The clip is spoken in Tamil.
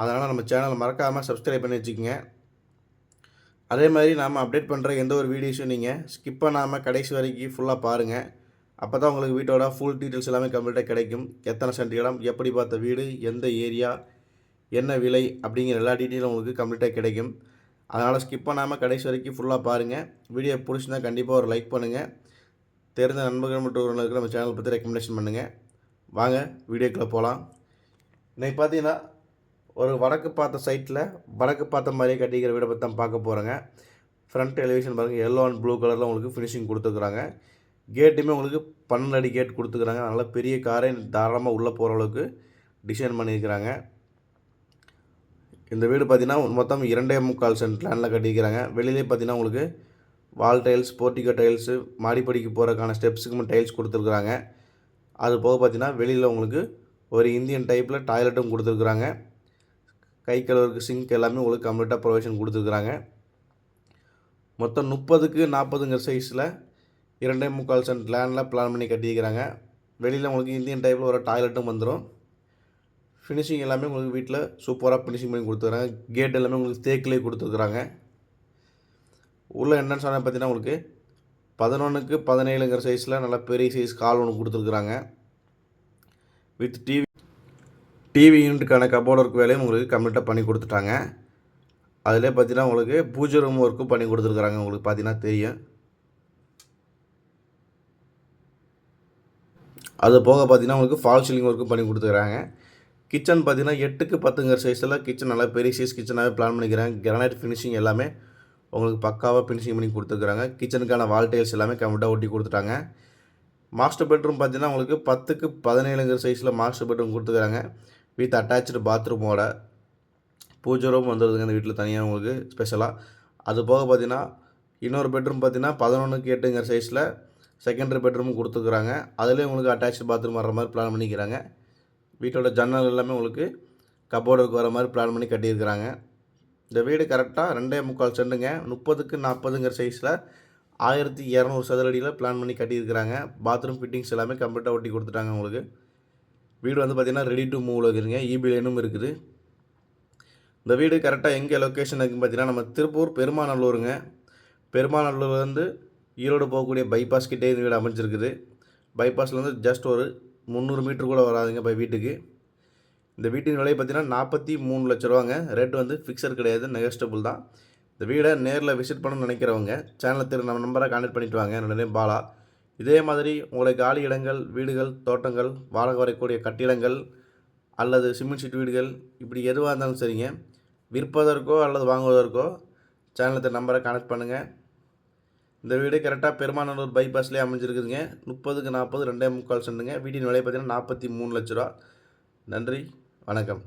அதனால் நம்ம சேனலை மறக்காமல் சப்ஸ்கிரைப் பண்ணி வச்சுக்கோங்க. அதே மாதிரி நாம் அப்டேட் பண்ணுற எந்த ஒரு வீடியோஸும் நீங்கள் ஸ்கிப் பண்ணாமல் கடைசி வரைக்கும் ஃபுல்லாக பாருங்கள் அப்போ தான் உங்களுக்கு வீட்டோட ஃபுல் டீட்டெயில்ஸ் எல்லாமே கம்ப்ளீட்டாக கிடைக்கும். எத்தனை சென்ட் இடம் எப்படி பார்த்த வீடு எந்த ஏரியா என்ன விலை அப்படிங்கிற எல்லா டீட்டெயிலும் உங்களுக்கு கம்ப்ளீட்டாக கிடைக்கும். அதனால் ஸ்கிப் பண்ணாமல் கடைசி வரைக்கும் ஃபுல்லாக பாருங்கள் வீடியோ பிடிச்சிருந்தால் கண்டிப்பாக ஒரு லைக் பண்ணுங்கள் தெரிந்த நண்பர்கள் மற்றும் உறவினர்களுக்கு நம்ம சேனல் பற்றி ரெக்கமெண்டேஷன் பண்ணுங்கள் வாங்க வீடியோக்குள்ளே போகலாம் இன்றைக்கி பார்த்தீங்கன்னா ஒரு வடக்கு பார்த்த சைட்டில் வடக்கு பார்த்த மாதிரியே கட்டிக்கிற வீடை பற்றி தான் பார்க்க போகிறோங்க ஃப்ரண்ட் எலிவேஷன் பாருங்கள் எல்லோ அண்ட் ப்ளூ கலரில் உங்களுக்கு ஃபினிஷிங் கொடுத்துருக்குறாங்க. கேட்டுமே உங்களுக்கு பன்னெண்டு அடி கேட் கொடுத்துக்கிறாங்க அதனால் பெரிய காரே தாராளமாக உள்ளே போகிற அளவுக்கு டிசைன் பண்ணியிருக்கிறாங்க. இந்த வீடு பார்த்தீங்கன்னா மொத்தம் இரண்டே முக்கால் சென்ட் லேண்டில் கட்டியிருக்கிறாங்க. வெளியிலே பார்த்தீங்கன்னா உங்களுக்கு வால் டைல்ஸ் போர்ட்டிகோ டைல்ஸு மாடிப்படிக்கு போகிறதுக்கான ஸ்டெப்ஸுக்கும் டைல்ஸ் கொடுத்துருக்குறாங்க. அது போக பார்த்தீங்கன்னா வெளியில் உங்களுக்கு ஒரு இந்தியன் டைப்பில் டாய்லெட்டும் கொடுத்துருக்குறாங்க. கை கழுவுறதுக்கு சிங்க் எல்லாமே உங்களுக்கு கம்ப்ளீட்டாக ப்ரொவிஷன் கொடுத்துருக்குறாங்க. மொத்தம் முப்பதுக்கு நாற்பதுங்கிற சைஸில் இரண்டே முக்கால் சென்ட் லேண்டில் பிளான் பண்ணி கட்டியிருக்கிறாங்க. வெளியில் உங்களுக்கு இந்தியன் டைப்பில் ஒரு டாய்லெட்டும் வந்துடும் ஃபினிஷிங் எல்லாமே உங்களுக்கு வீட்டில் சூப்பராக ஃபினிஷிங் பண்ணி கொடுத்துருக்காங்க. கேட் எல்லாமே உங்களுக்கு தேக்கிலே கொடுத்துருக்குறாங்க. உள்ளே என்னன்னு சொன்னால் பார்த்தீங்கன்னா உங்களுக்கு பதினொன்றுக்கு பதினேழுங்கிற சைஸில் நல்லா பெரிய சைஸ் கால் ஒன்று கொடுத்துருக்குறாங்க. வித் டிவி டிவி யூனிட்டுக்கான கபோர்டு ஒர்க் வேலையும் உங்களுக்கு கம்ப்ளீட்டாக பண்ணி கொடுத்துட்டாங்க. அதிலே பார்த்தீங்கன்னா உங்களுக்கு பூஜை ரூம் ஒர்க்கும் பண்ணி கொடுத்துருக்குறாங்க. உங்களுக்கு பார்த்தீங்கன்னா தெரியும். அது போக பார்த்தீங்கன்னா உங்களுக்கு ஃபால் சீலிங் ஒர்க்கும் பண்ணி கொடுத்துருக்குறாங்க. கிச்சன் பார்த்தீங்கன்னா எட்டுக்கு பத்துங்கிற சைஸில் கிச்சன் நல்லா பெரிய சைஸ் கிச்சனாகவே பிளான் பண்ணிக்கிறாங்க. கிரானைட் ஃபினிஷிங் எல்லாமே உங்களுக்கு பக்காவாக ஃபினிஷிங் பண்ணி கொடுத்துருக்குறாங்க. கிச்சனுக்கான வால் டைல்ஸ் எல்லாமே கம்ப்ளீட்டாக ஒட்டி கொடுத்துட்டாங்க. மாஸ்டர் பெட்ரூம் பார்த்தீங்கன்னா உங்களுக்கு பத்துக்கு பதினேழுங்கிற சைஸில் மாஸ்டர் பெட்ரூம் கொடுத்துருக்காங்க வித் அட்டாச்சு பாத்ரூமோட பூஜை ரூம் வந்துடுதுங்க இந்த வீட்டில் தனியாக உங்களுக்கு ஸ்பெஷலாக அது போக பார்த்தீங்கன்னா இன்னொரு பெட்ரூம் பார்த்தீங்கன்னா பதினொன்றுக்கு எட்டுங்கிற சைஸில் செகண்டரி பெட்ரூமும் கொடுத்துருக்குறாங்க. அதுலேயும் உங்களுக்கு அட்டாச்சு பாத்ரூம் வர மாதிரி பிளான் பண்ணிக்கிறாங்க. வீட்டோட ஜன்னல் எல்லாமே உங்களுக்கு கபோர்டுக்கு வர மாதிரி பிளான் பண்ணி கட்டியிருக்கிறாங்க. இந்த வீடு கரெக்டாக ரெண்டே முக்கால் செண்டுங்க. முப்பதுக்கு நாற்பதுங்கிற சைஸில் ஆயிரத்தி இரநூறு சதுர அடியில் பிளான் பண்ணி கட்டியிருக்கிறாங்க. பாத்ரூம் ஃபிட்டிங்ஸ் எல்லாமே கம்ப்ளீட்டாக ஒட்டி கொடுத்துட்டாங்க உங்களுக்கு. வீடு வந்து பார்த்திங்கன்னா ரெடி டு மூவில் இருக்குதுங்க இபி லைனும் இருக்குது. இந்த வீடு கரெக்டாக எங்கே லொக்கேஷன் இருக்குன்னு பார்த்தீங்கன்னா நம்ம திருப்பூர் பெருமாநல்லூருங்க. பெருமாநல்லூர்லேருந்து ஈரோடு போகக்கூடிய பைபாஸ் கிட்டே இந்த வீடு அமைஞ்சிருக்குது. பைபாஸ்லேருந்து ஜஸ்ட் ஒரு முந்நூறு மீட்டர் கூட வராதுங்க இப்போ வீட்டுக்கு. இந்த வீட்டின் விலை பார்த்தீங்கன்னா நாற்பத்தி மூணு லட்ச ரூபாங்க. ரேட் வந்து ஃபிக்ஸர் கிடையாது நெகஸ்டபுள் தான். இந்த வீடை நேரில் விசிட் பண்ணணும்னு நினைக்கிறவங்க சேனலில் திரு நம்ம நம்பரை கான்டெக்ட் பண்ணிவிட்டு வாங்க. என்னோட நேம் பாலா. இதே மாதிரி உங்களுக்கு காலி இடங்கள் வீடுகள் தோட்டங்கள் வாடகை வரக்கூடிய கட்டிடங்கள் அல்லது சிமெண்ட் ஷீட் வீடுகள் இப்படி எதுவாக இருந்தாலும் சரிங்க. விற்பதற்கோ அல்லது வாங்குவதற்கோ சேனலத்தை நம்பரை கனெக்ட் பண்ணுங்கள் இந்த வீடு கரெக்டாக பெருமாநல்லூர் பைபாஸ்லேயே அமைஞ்சிருக்குதுங்க. முப்பதுக்கு நாற்பது ரெண்டே முக்கால் சென்ட்டுங்க வீட்டின் விலை பார்த்தீங்கன்னா நாற்பத்தி மூணு லட்ச ரூபா. நன்றி வணக்கம்.